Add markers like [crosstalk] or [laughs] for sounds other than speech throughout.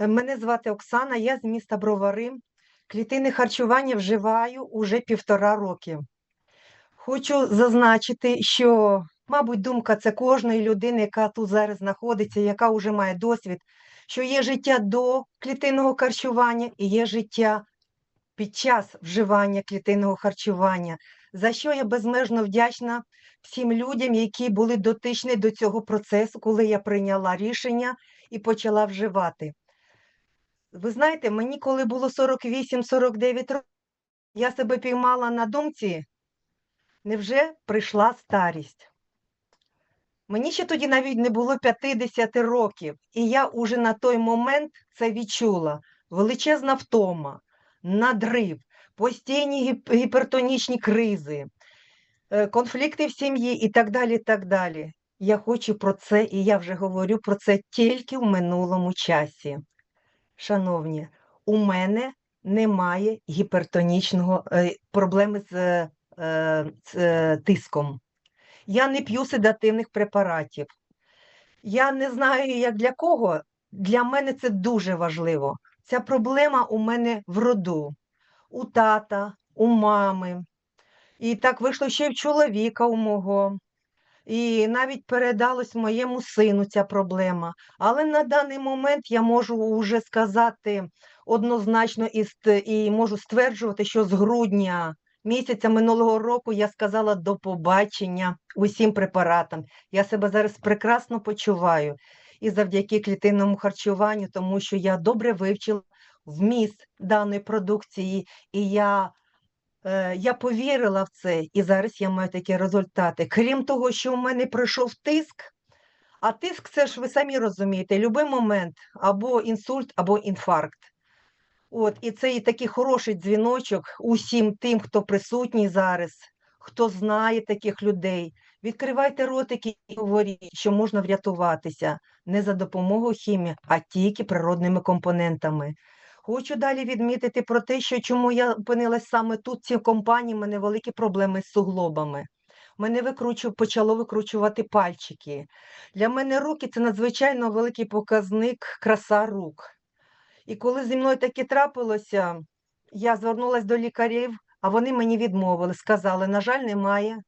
Е, Мене звати Оксана, я з міста Бровари. Клітини харчування вживаю уже півтора роки. Хочу зазначити, що, мабуть, думка це кожної людини, яка тут зараз знаходиться, яка вже має досвід, що є життя до клітинного харчування і є життя під час вживання клітинного харчування, за що я безмежно вдячна всім людям, які були дотичні до цього процесу, коли я прийняла рішення і почала вживати. Ви знаєте, мені коли було 48-49 років, я себе піймала на думці, невже прийшла старість? Мені ще тоді навіть не було 50 років, і я уже на той момент це відчула. Величезна втома, надрив, постійні гіпертонічні кризи, е, конфлікти в сім'ї і так далі. так далі. Я хочу про це, і я вже говорю про це тільки в минулому часі. Шановні, у мене немає гіпертонічного е, проблеми з, е, з е, тиском. Я не п'ю седативних препаратів. Я не знаю, як для кого. Для мене це дуже важливо. Ця проблема у мене в роду, у тата, у мами. І так вийшло ще й в чоловіка у мого. І навіть передалось моєму сину ця проблема. Але на даний момент я можу вже сказати однозначно і, і можу стверджувати, що з грудня місяця минулого року я сказала до побачення усім препаратам. Я себе зараз прекрасно почуваю. І завдяки клітинному харчуванню, тому що я добре вивчила вміст даної продукції, і я Я повірила в це, і зараз я маю такі результати. Крім того, що у мене пройшов тиск, а тиск це ж ви самі розумієте, будь-який момент або інсульт, або інфаркт. От, і це і такий хороший дзвіночок усім тим, хто присутній зараз, хто знає таких людей. Відкривайте ротики і говоріть, що можна врятуватися не за допомогою хімії, а тільки природними компонентами. Хочу далі відмітити про те, що чому я опинилась саме тут, в цій компанії, в мене великі проблеми з суглобами. Мене викручу, почало викручувати пальчики. Для мене руки це надзвичайно великий показник краса рук. І коли зі мною таке трапилося, я звернулася до лікарів, а вони мені відмовили, сказали, на жаль, немає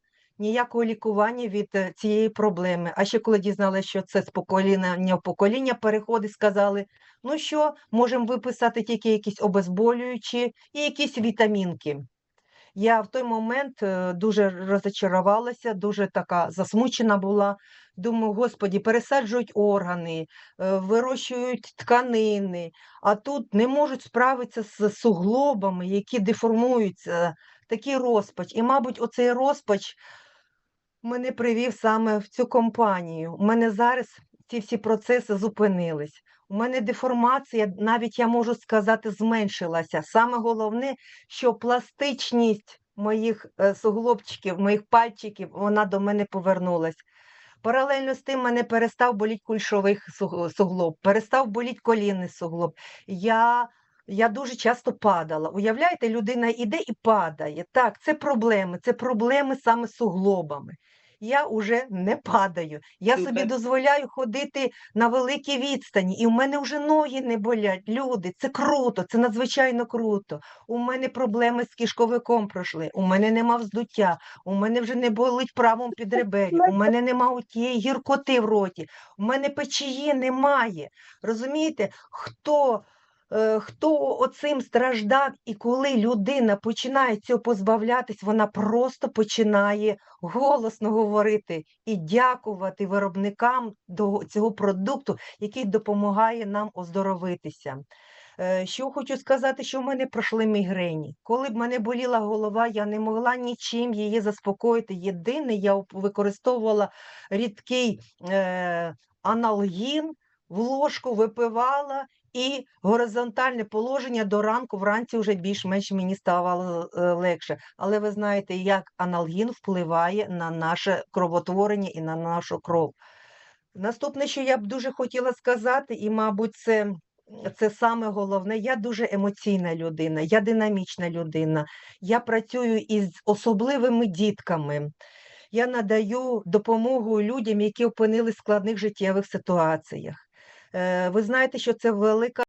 ніякого лікування від е, цієї проблеми. А ще коли дізналися, що це з покоління в покоління переходить, сказали, ну що, можемо виписати тільки якісь обезболюючі і якісь вітамінки. Я в той момент е, дуже розочарувалася, дуже така засмучена була. Думаю, господі, пересаджують органи, е, вирощують тканини, а тут не можуть справитися з суглобами, які деформуються, такий розпач. І, мабуть, оцей розпач мене привів саме в цю компанію. У мене зараз ці всі процеси зупинились. У мене деформація, навіть я можу сказати, зменшилася. Саме головне, що пластичність моїх е, суглобчиків, моїх пальчиків, вона до мене повернулась. Паралельно з тим мене перестав боліти кульшовий суглоб, перестав боліти колінний суглоб. Я, я дуже часто падала. Уявляєте, людина іде і падає. Так, це проблеми, це проблеми саме з суглобами. Я вже не падаю. Я собі дозволяю ходити на великій відстані, і в мене вже ноги не болять. Люди, це круто, це надзвичайно круто. У мене проблеми з кишковиком пройшли, у мене нема вздуття, у мене вже не болить правом підребері, [laughs] у мене нема тієї гіркоти в роті, у мене печії немає. Розумієте, хто, хто оцим страждав, і коли людина починає цього позбавлятись, вона просто починає голосно говорити і дякувати виробникам до цього продукту, який допомагає нам оздоровитися. Е, Що хочу сказати, що в мене пройшли мігрені. Коли б мене боліла голова, я не могла нічим її заспокоїти. Єдине, я використовувала рідкий е, аналгін, в ложку випивала. І горизонтальне положення до ранку, вранці вже більш-менш мені ставало е, легше. Але ви знаєте, як аналгін впливає на наше кровотворення і на нашу кров. Наступне, що я б дуже хотіла сказати, і, мабуть, це, це саме головне, я дуже емоційна людина, я динамічна людина. Я працюю із особливими дітками. Я надаю допомогу людям, які опинились в складних життєвих ситуаціях. Е, Ви знаєте, що це велика